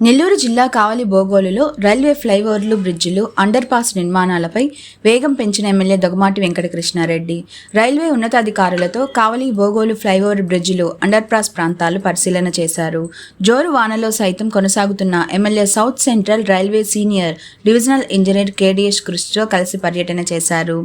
నెల్లూరు జిల్లా కావలి బోగోలులో రైల్వే ఫ్లైఓవర్లు బ్రిడ్జిలు అండర్ పాస్ నిర్మాణాలపై వేగం పెంచిన ఎమ్మెల్యే దొగమాటి వెంకటకృష్ణారెడ్డి. రైల్వే ఉన్నతాధికారులతో కావలి బోగోలు ఫ్లైఓవర్ బ్రిడ్జిలు అండర్ పాస్ ప్రాంతాలు పరిశీలన చేశారు. జోరు వానలో సైతం కొనసాగుతున్న MLA South Central Railway senior divisional engineer KDS కృష్ణతో కలిసి పర్యటన చేశారు.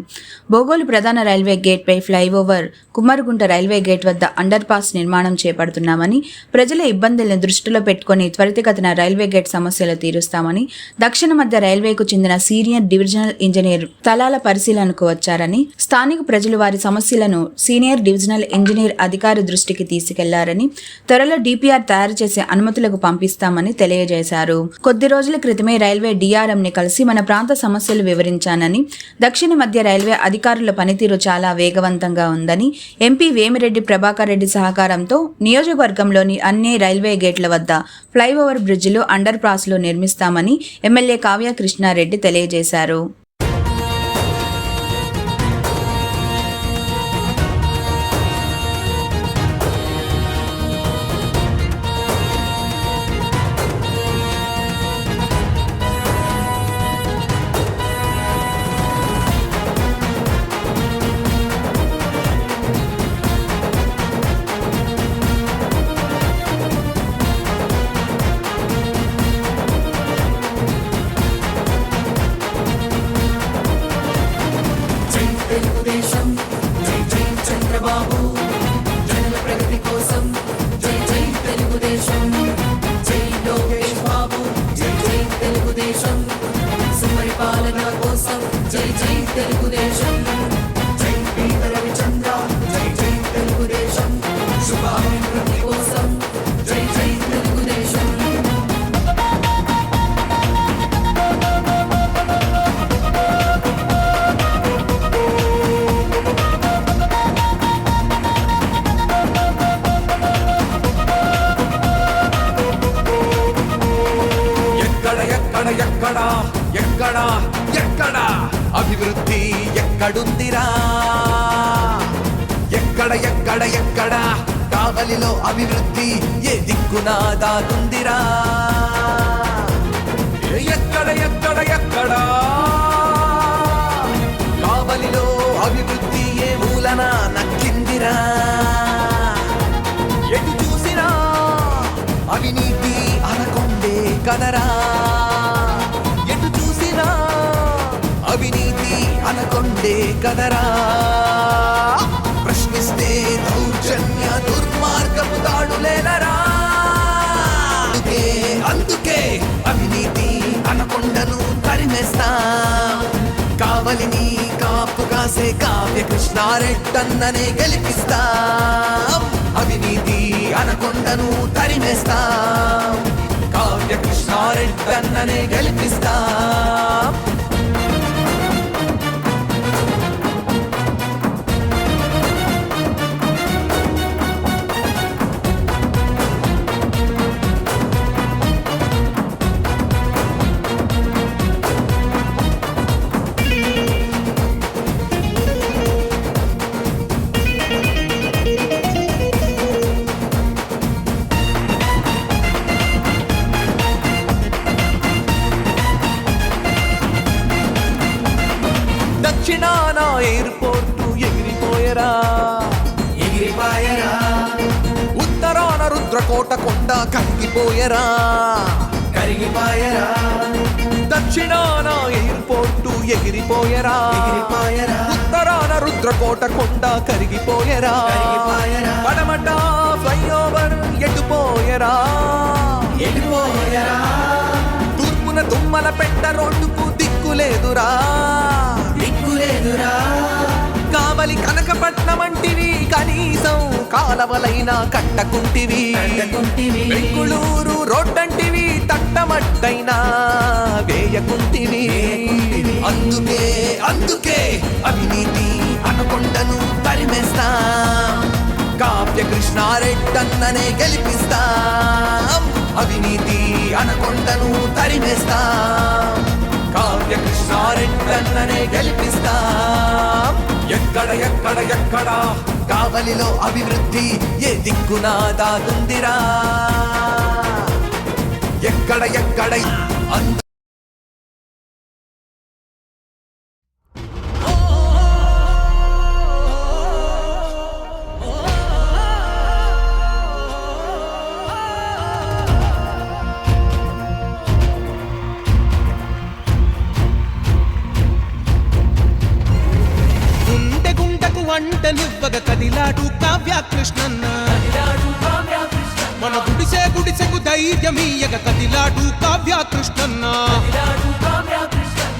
బోగోలు ప్రధాన రైల్వే గేట్పై ఫ్లైఓవర్ కుమ్మరుగుంట రైల్వే గేట్ వద్ద అండర్ పాస్ నిర్మాణం చేపడుతున్నామని ప్రజల ఇబ్బందులను దృష్టిలో పెట్టుకుని త్వరితగతిన రైల్వే గేట్ సమస్యలు తీరుస్తామని దక్షిణ మధ్య రైల్వేకు చెందిన సీనియర్ డివిజనల్ ఇంజనీర్ స్థలాల పరిశీలనకు వచ్చారని స్థానిక ప్రజలు వారి సమస్యలను సీనియర్ డివిజనల్ ఇంజనీర్ అధికారి దృష్టికి తీసుకెళ్ళారని త్వరలో డిపిఆర్ తయారు చేసే అనుమతులకు పంపిస్తామని తెలియజేశారు. కొద్ది రోజుల క్రితమే రైల్వే డిఆర్ఎం ని కలిసి మన ప్రాంత సమస్యలు వివరించానని దక్షిణ మధ్య రైల్వే అధికారుల పనితీరు చాలా వేగవంతంగా ఉందని ఎంపీ వేమిరెడ్డి ప్రభాకర్ రెడ్డి సహకారంతో నియోజకవర్గంలోని అన్ని రైల్వే గేట్ల వద్ద ఫ్లైఓవర్ బ్రిడ్జిలు అండర్ పాస్లో నిర్మిస్తామని ఎమ్మెల్యే కావ్య కృష్ణారెడ్డి తెలియజేశారు. చంద్రబాబు జనుల ప్రగతి కోసం జై జై తెలుగుదేశం. జై లోకేష్ బాబు జై జై తెలుగుదేశం. సుపరిపాలన కోసం జై జై తెలుగుదేశం. ఎక్కడుందిరా ఎక్కడ ఎక్కడ ఎక్కడ కావలిలో అభివృద్ధి ఏ దిక్కునా దాగుందిరా ఎక్కడ ఎక్కడ ఎక్కడ కావలిలో అభివృద్ధి ఏ మూలన నక్కిందిరా. ఎటు చూసినా అవినీతి అనకొండే కదరా. ఉందే కదరా? ప్రశ్నిస్తే దౌర్జన్య దుర్మార్గపు దాడులేనరా అందుకే అందుకే అవినీతి అనకొండను తరిమేస్తా. కావలిని కాపు కాసే కావ్య కృష్ణారెడ్డన్ననే గెలిపిస్తా. అవినీతి అనకొండను తరిమేస్తా. కావ్య కృష్ణారెడ్డన్ననే గెలిపిస్తా. రుద్రకోట కొండ కరిగిపోయరా. కరిగిపాయరా. దక్షిణాన ఎయిర్పోర్టు ఎగిరిపోయరా. ఎగిరిపాయరా. ఉత్తరాన రుద్రకోట కొండ కరిగిపోయరా. పడమట ఫ్లైఓవర్ ఎటుపోయరా. తూర్పున తుమ్మల పెట్ట రోడ్డుకు దిక్కులేదురా. దిక్కులేదురా. కావలి కనకపట్నం అంటివి కనీసం. కాలవలైనా కట్టకుంటివి. బెంగుళూరు రోడ్డంటివి తట్టమట్టైనా వేయకుంటివి. వేయకుంటివి. అందుకే అందుకే అవినీతి అనకొండను తరిమేస్తా. కావ్య కృష్ణారెడ్డన్ననే గెలిపిస్తాం. అవినీతి అనకొండను తరిమేస్తాం. కావ్య కృష్ణారెడ్డన్ననే గెలిపిస్తాం. ఎక్కడ ఎక్కడ ఎక్కడ? కావలిలో అభివృద్ధి ఏ దిక్కునా దాగుందిరా ఎక్కడ ఎక్కడ ధైర్యమీయగ కదిలాడు కావ్య కృష్ణన్న.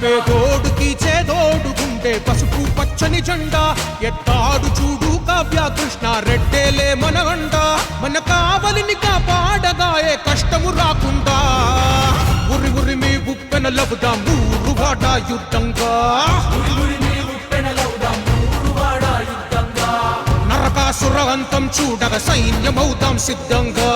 పేదోడుకి చేదోడు గుండె పసుపు పచ్చని జెండా. ఎత్తాడు చూడు కావ్య కృష్ణ రెడ్డేలే మన అండ. మన కావలిని కాపాడగాయే కష్టము రాకుండా. ఉరి ఉరి మీ ఉప్పెన లబుదాం ఊరు వాడ యుద్ధంగా. నరకాసుర అంతం చూడగ సైన్యమవుతాం సిద్ధంగా.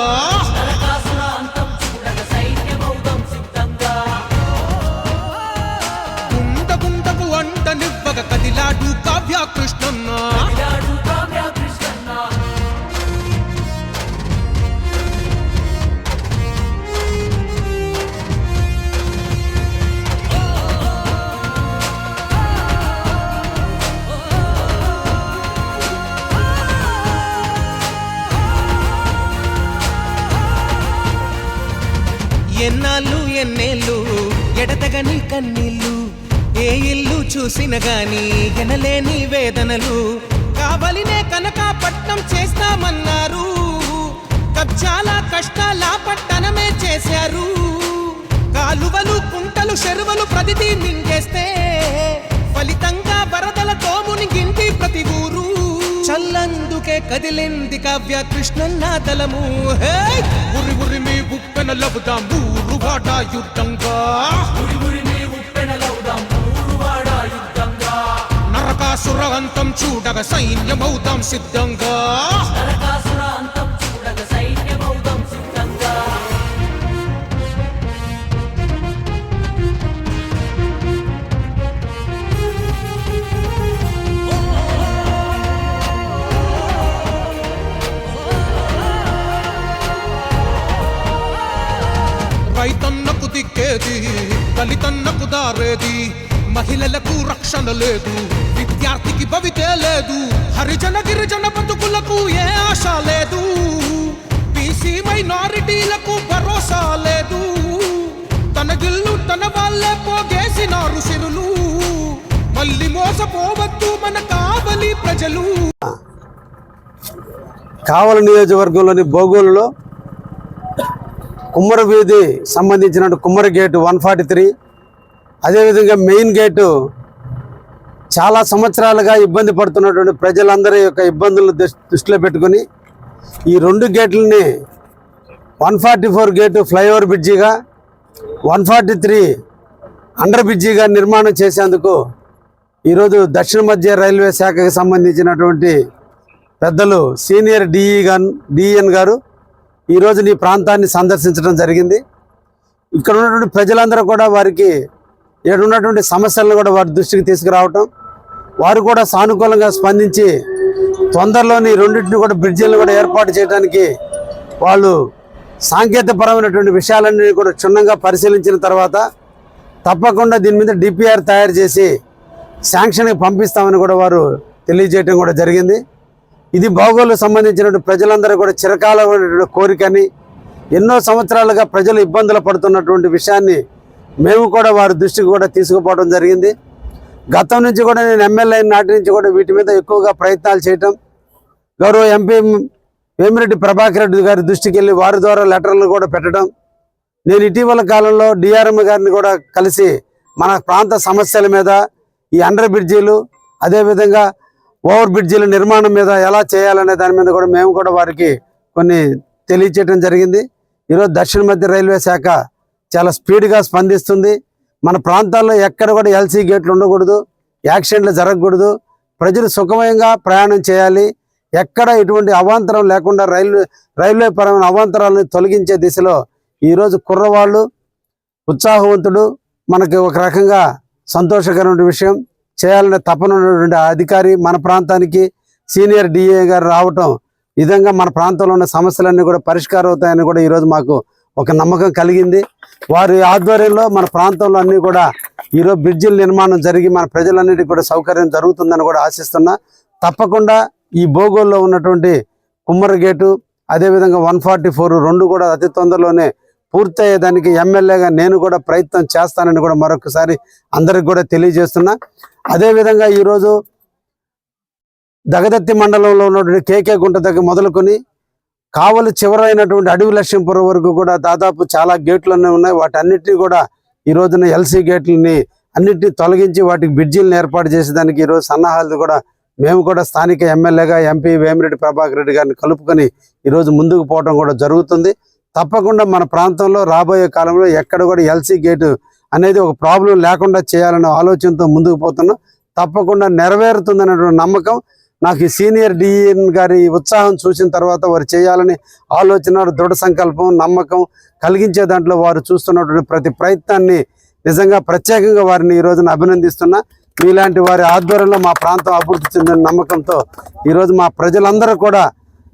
కదిలాడు కావ్య కృష్ణన్న ఎన్నాళ్ళు ఎన్నేళ్ళు ఎడతగని కన్నీళ్ళు ఏ ఇల్లు చూసిన గాని ఎనలేని వేదనలు. కావలినే కనుక పట్నం చేస్తామన్నారు. కబ్జాల కష్టాల పట్టణమే చేశారు. కాలువలు కుంటలు చెరువులు ప్రతిదీ మింగేస్తే ఫలితంగా వరదలతో మునిగింటి ప్రతి ఊరు. చల్లందుకే కదిలింది కావ్య కృష్ణన్న హే! ఉరి ఉరి మీ ఉప్పెన లబుదాం ఊరు వాడ యుద్ధంగా. అంతం చూడగ సైన్యమవుతాం సిద్ధంగా. రైతన్నకు దిక్కేది దళితన్నకు దారేది. మహిళలకు రక్షణ లేదు. విద్యార్థికి భవితే లేదు. హరిజన గిరిజన బతుకులకు ఏ ఆశ లేదు. బీసీ మైనారిటీలకు భరోసా లేదు. తన గిల్లు తన వాళ్ళే పోగేసినారు సిరులు. మళ్ళీ మోసపోవద్దు మన కావలి ప్రజలు. కావలి నియోజకవర్గంలోని బోగోలులో కుమ్మరవీధి సంబంధించిన కుమ్మర గేటు వన్ ఫార్టీ త్రీ అదేవిధంగా మెయిన్ గేటు చాలా సంవత్సరాలుగా ఇబ్బంది పడుతున్నటువంటి ప్రజలందరి యొక్క ఇబ్బందులు దృష్టిలో పెట్టుకొని ఈ రెండు గేట్లని one forty four gate flyover బ్రిడ్జిగా one forty three under బ్రిడ్జిగా నిర్మాణం చేసేందుకు ఈరోజు దక్షిణ మధ్య రైల్వే శాఖకి సంబంధించినటువంటి పెద్దలు సీనియర్ డిఈ గన్ డిఈఎన్ గారు ఈరోజు నీ ప్రాంతాన్ని సందర్శించడం జరిగింది. ఇక్కడ ఉన్నటువంటి ప్రజలందరూ కూడా వారికి ఇక్కడ ఉన్నటువంటి సమస్యలను కూడా వారి దృష్టికి తీసుకురావటం వారు కూడా సానుకూలంగా స్పందించి తొందరలోని రెండింటిని కూడా బ్రిడ్జిలను కూడా ఏర్పాటు చేయడానికి వాళ్ళు సాంకేతికపరమైనటువంటి విషయాలన్నీ కూడా క్షుణ్ణంగా పరిశీలించిన తర్వాత తప్పకుండా దీని మీద డిపిఆర్ తయారు చేసి శాంక్షన్కి పంపిస్తామని కూడా వారు తెలియజేయడం కూడా జరిగింది. ఇది భౌగోళకు సంబంధించిన ప్రజలందరూ కూడా చిరకాలమైనటువంటి కోరికని ఎన్నో సంవత్సరాలుగా ప్రజలు ఇబ్బందులు పడుతున్నటువంటి విషయాన్ని మేము కూడా వారి దృష్టికి కూడా తీసుకుపోవడం జరిగింది. గతం నుంచి కూడా నేను ఎమ్మెల్యే నాటి నుంచి కూడా వీటి మీద ఎక్కువగా ప్రయత్నాలు చేయటం గౌరవ ఎంపీ వేమిరెడ్డి ప్రభాకర్ రెడ్డి గారి దృష్టికి వెళ్ళి వారి ద్వారా లెటర్లు కూడా పెట్టడం. నేను ఇటీవల కాలంలో డిఆర్ఎం గారిని కూడా కలిసి మన ప్రాంత సమస్యల మీద ఈ అండర్ బ్రిడ్జీలు అదేవిధంగా ఓవర్ బ్రిడ్జీల నిర్మాణం మీద ఎలా చేయాలనే దాని మీద కూడా మేము కూడా వారికి కొన్ని తెలియచేయడం జరిగింది. ఈరోజు దక్షిణ మధ్య రైల్వే శాఖ చాలా స్పీడ్గా స్పందిస్తుంది. మన ప్రాంతాల్లో ఎక్కడ కూడా ఎల్సీ గేట్లు ఉండకూడదు యాక్సిడెంట్లు జరగకూడదు. ప్రజలు సుఖమయంగా ప్రయాణం చేయాలి. ఎక్కడ ఎటువంటి అవాంతరం లేకుండా రైల్వే రైల్వే పరమైన అవాంతరాలను తొలగించే దిశలో ఈరోజు కుర్రవాళ్ళు ఉత్సాహవంతుడు మనకి ఒక రకంగా సంతోషకరమైన విషయం. చేయాలనే తపన అధికారి మన ప్రాంతానికి సీనియర్ డిఏ గారు రావటం విధంగా మన ప్రాంతంలో ఉన్న సమస్యలన్నీ కూడా పరిష్కారం అవుతాయని కూడా ఈరోజు మాకు ఒక నమ్మకం కలిగింది. వారి ఆధ్వర్యంలో మన ప్రాంతంలో అన్నీ కూడా ఈరోజు బ్రిడ్జిల నిర్మాణం జరిగి మన ప్రజలన్నిటికీ కూడా సౌకర్యం జరుగుతుందని కూడా ఆశిస్తున్నా. తప్పకుండా ఈ భోగోల్లో ఉన్నటువంటి కుమ్మర గేటు అదేవిధంగా వన్ ఫార్టీ ఫోర్ రెండు కూడా అతి తొందరలోనే పూర్తయ్యేదానికి ఎమ్మెల్యేగా నేను కూడా ప్రయత్నం చేస్తానని కూడా మరొకసారి అందరికి కూడా తెలియజేస్తున్నా. అదేవిధంగా ఈరోజు దగదత్తి మండలంలో ఉన్నటువంటి కేకే గుంట దగ్గర మొదలుకొని కావలి చివరైనటువంటి అడవి లక్ష్మీపురం వరకు కూడా దాదాపు చాలా గేట్లన్నీ ఉన్నాయి. వాటన్నిటిని కూడా ఈ రోజున ఎల్సీ గేట్లని అన్నిటిని తొలగించి వాటికి బ్రిడ్జిలను ఏర్పాటు చేసేదానికి ఈరోజు సన్నాహాలు కూడా మేము కూడా స్థానిక ఎమ్మెల్యేగా ఎంపీ వేమిరెడ్డి ప్రభాకర్ రెడ్డి గారిని కలుపుకొని ఈరోజు ముందుకు పోవడం కూడా జరుగుతుంది. తప్పకుండా మన ప్రాంతంలో రాబోయే కాలంలో ఎక్కడ కూడా ఎల్సీ గేటు అనేది ఒక ప్రాబ్లం లేకుండా చేయాలనే ఆలోచనతో ముందుకు పోతున్నాం. తప్పకుండా నెరవేరుతుందనేటువంటి నమ్మకం నాకు ఈ సీనియర్ డిఎన్ గారి ఉత్సాహం చూసిన తర్వాత వారు చేయాలని ఆలోచన దృఢ సంకల్పం నమ్మకం కలిగించే దాంట్లో వారు చూస్తున్నటువంటి ప్రతి ప్రయత్నాన్ని నిజంగా ప్రత్యేకంగా వారిని ఈ రోజున అభినందిస్తున్నా. మీలాంటి వారి ఆధ్వర్యంలో మా ప్రాంతం అభివృద్ధి చెందిన నమ్మకంతో ఈరోజు మా ప్రజలందరూ కూడా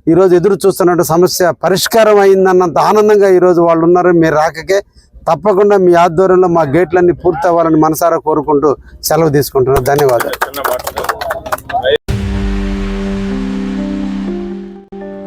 ఈరోజు ఎదురు చూస్తున్న సమస్య పరిష్కారం అయిందన్నంత ఆనందంగా ఈరోజు వాళ్ళు ఉన్నారు. మీరు రాకకే తప్పకుండా మీ ఆధ్వర్యంలో మా గేట్లన్నీ పూర్తి అవ్వాలని మనసారా కోరుకుంటూ సెలవు తీసుకుంటున్నాను. ధన్యవాదాలు.